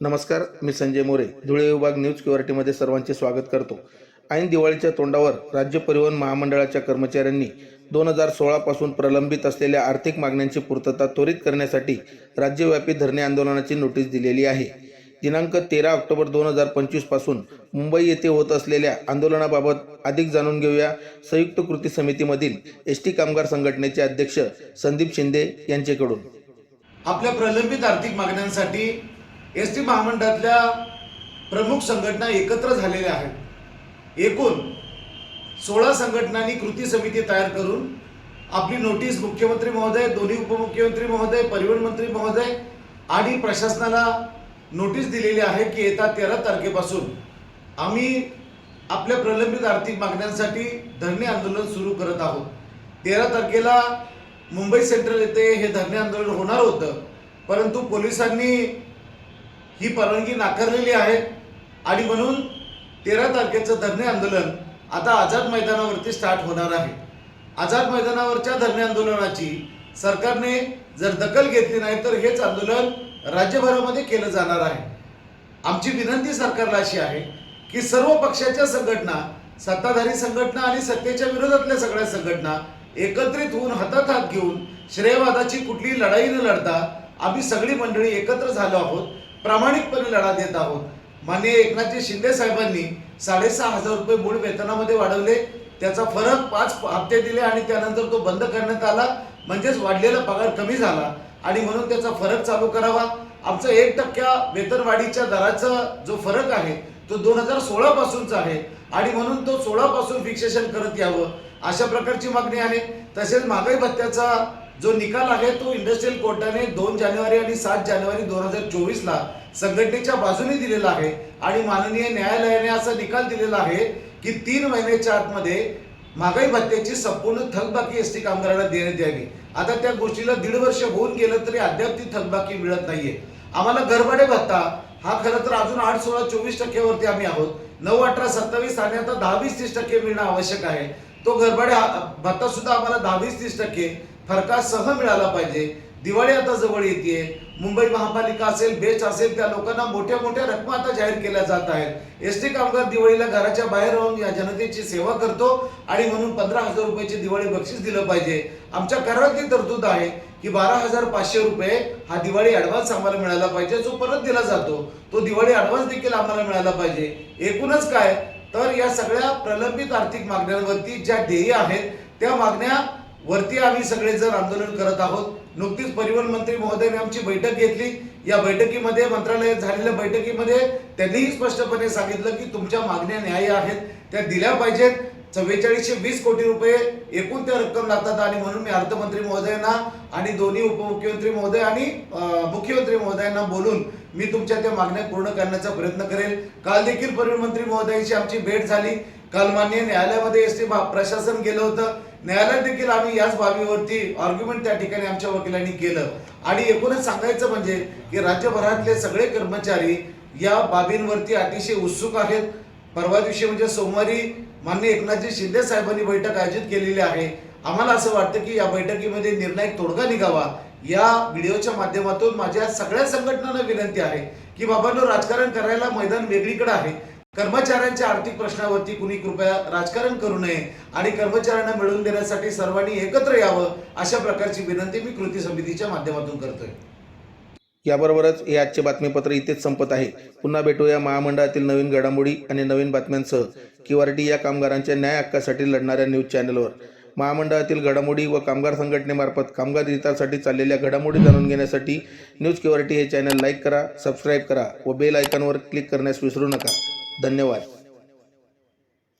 नमस्कार मी संजय मोरे. धुळे विभाग न्यूज क्युआरटीमध्ये सर्वांचे स्वागत करतो. ऐन दिवाळीच्या तोंडावर राज्य परिवहन महामंडळाच्या कर्मचाऱ्यांनी दोन हजार सोळापासून प्रलंबित असलेल्या आर्थिक मागण्यांची पूर्तता त्वरित करण्यासाठी राज्यव्यापी धरणे आंदोलनाची नोटीस दिलेली आहे. दिनांक तेरा ऑक्टोबर दोन हजार पंचवीसपासून मुंबई येथे होत असलेल्या आंदोलनाबाबत अधिक जाणून घेऊया संयुक्त कृती समितीमधील एस टी कामगार संघटनेचे अध्यक्ष संदीप शिंदे यांच्याकडून. आपल्या प्रलंबित आर्थिक मागण्यांसाठी एस टी महामंडळातल्या प्रमुख संघटना एकत्र झालेल्या आहेत. एकूण सोळा संघटनांनी कृती समिती तयार करून आपली नोटीस मुख्यमंत्री महोदय दोन्ही उपमुख्यमंत्री महोदय परिवहन मंत्री महोदय आणि प्रशासनाला नोटीस दिलेली आहे की येत्या तेरा तारखेपासून आम्ही आपल्या प्रलंबित आर्थिक मागण्यांसाठी धरणे आंदोलन सुरू करत आहोत. तेरा तारखेला मुंबई सेंट्रल येथे हे धरणे आंदोलन होणार होतं परंतु पोलिसांनी ही परवानगी नाकारलेली आहे. आणि म्हणून तेरा तारखेचं धरणे आंदोलन आता आझाद मैदानावरती स्टार्ट होणार आहे. आझाद मैदानावरच्या धरणे आंदोलनाची सरकारने जर दखल घेतली नाही तर हेच आंदोलन राज्यभरामध्ये केलं जाणार आहे. आमची विनंती सरकारला अशी आहे की सर्व पक्षाच्या संघटना सत्ताधारी संघटना आणि सत्तेच्या विरोधातल्या सगळ्या संघटना एकत्रित होऊन हातात हात घेऊन श्रेयवादाची कुठलीही लढाई न लढता आम्ही सगळी मंडळी एकत्र झालो आहोत. प्रामाणिकपणे लढा देत आहोत. माननीय एकनाथजी शिंदे साहेबांनी साडेसहा हजार रुपये मूळ वेतनामध्ये वाढवले. त्याचा फरक पाच हप्ते दिले आणि त्यानंतर तो बंद करण्यात आला. म्हणजेच वाढलेला पगार कमी झाला आणि म्हणून त्याचा फरक चालू करावा. आमचं एक टक्क्या वेतनवाढीच्या दराचा जो फरक आहे तो दोन हजार सोळा पासूनचा आहे आणि म्हणून तो सोळा पासून फिक्सेशन करत यावं अशा प्रकारची मागणी आहे. तसेच महागाई भत्त्याचा जो निकाल आहे तो इंडस्ट्रियल कोर्टाने दोन जानेवारी आणि सात जानेवारी दोन हजार चोवीसला संघटनेच्या बाजूने दिलेला आहे. आणि माननीय न्यायालयाने असा निकाल दिलेला आहे की तीन महिन्याच्या आतमध्ये महागाई भत्त्याची संपूर्ण थकबाकी एस टी कामगारांना देण्यात यावी. आता त्या गोष्टीला दीड वर्ष होऊन गेलं तरी अद्याप ती थकबाकी मिळत नाहीये. आम्हाला घरभाडे भत्ता हा खरं तर अजून आठ सोळा चोवीस टक्क्यावरती आम्ही आहोत. नऊ अठरा सत्तावीस आणि आता दहावीस तीस टक्के मिळणं आवश्यक आहे. तो घरभाडे भत्ता सुद्धा आम्हाला दहावीस तीस टक्के फरकासह मिळाला पाहिजे. दिवाळी आता जवळ येते मुंबई महापालिका असेल बेस्ट असेल त्या लोकांना मोठ्या मोठ्या रकमा आता जाहीर केल्या जात आहेत. एस टी कामगार दिवाळीला घराच्या बाहेर राहून या जनतेची सेवा करतो आणि म्हणून पंधरा हजार रुपयाचे दिवाळी बक्षीस दिलं पाहिजे. आमच्या करारातली तरतूद आहे की बारा हजार पाचशे रुपये हा दिवाळी ॲडव्हान्स आम्हाला मिळाला पाहिजे जो परत दिला जातो. तो दिवाळी ॲडव्हान्स देखील आम्हाला मिळाला पाहिजे. एकूणच काय? तर या सगळ्या प्रलंबित आर्थिक मागण्यांवरती ज्या ध्येय आहेत त्या मागण्या वरती आम्ही सगळेजण आंदोलन करत आहोत. नुकतीच परिवहन मंत्री महोदयाने आमची बैठक घेतली. या बैठकीमध्ये मंत्रालयात झालेल्या बैठकीमध्ये त्यांनीही स्पष्टपणे सांगितलं की तुमच्या मागण्या न्याय आहेत. त्या दिल्या पाहिजेत. चव्वेचाळीसशे वीस कोटी रुपये एकूण त्या रक्कम लागतात आणि म्हणून मी अर्थमंत्री महोदयांना आणि दोन्ही उपमुख्यमंत्री महोदय आणि मुख्यमंत्री महोदयांना बोलून मी तुमच्या त्या मागण्या पूर्ण करण्याचा प्रयत्न करेल. काल देखील परिवहन मंत्री महोदयांची आमची भेट झाली. काल मान्य न्यायालयामध्ये एस टी प्रशासन गेलं होतं. न्यायालयात देखील आम्ही याच बाबीवरती आर्ग्युमेंट त्या ठिकाणी आमच्या वकिलांनी केलं. आणि एकूणच सांगायचं म्हणजे की राज्यभरातले सगळे कर्मचारी या बाबींवरती अतिशय उत्सुक आहेत. परवा दिवशी म्हणजे सोमवारी मान्य एकनाथजी शिंदे साहेबांनी बैठक आयोजित केलेली आहे. आम्हाला असं वाटतं की या बैठकीमध्ये निर्णायक तोडगा निघावा. या व्हिडिओच्या माध्यमातून माझ्या सगळ्या संघटनांना विनंती आहे की बाबांनो राजकारण करायला मैदान वेगळीकडे आहे. कर्मचाऱ्यांच्या आर्थिक प्रश्नावरती कुणी कृपया राजकारण करू नये आणि कर्मचाऱ्यांना मिळवून देण्यासाठी सर्वांनी एकत्र यावं अशा प्रकारची विनंती मी कृती समितीच्या माध्यमातून करतोय. याबरोबरच हे आजचे बातमीपत्र इथेच संपत आहे. पुन्हा भेटूया महामंडळातील नवीन घडामोडी आणि नवीन बातम्यांसह. किवारटी या कामगारांच्या न्याय हक्कासाठी लढणाऱ्या न्यूज चॅनलवर. महामंडळातील घडामोडी व कामगार संघटनेमार्फत कामगार हितासाठी चाललेल्या घडामोडी जाणून घेण्यासाठी न्यूज किवारटी हे चॅनल लाईक करा सबस्क्राईब करा व बेल आयकॉनवर क्लिक करण्यास विसरू नका. धन्यवाद.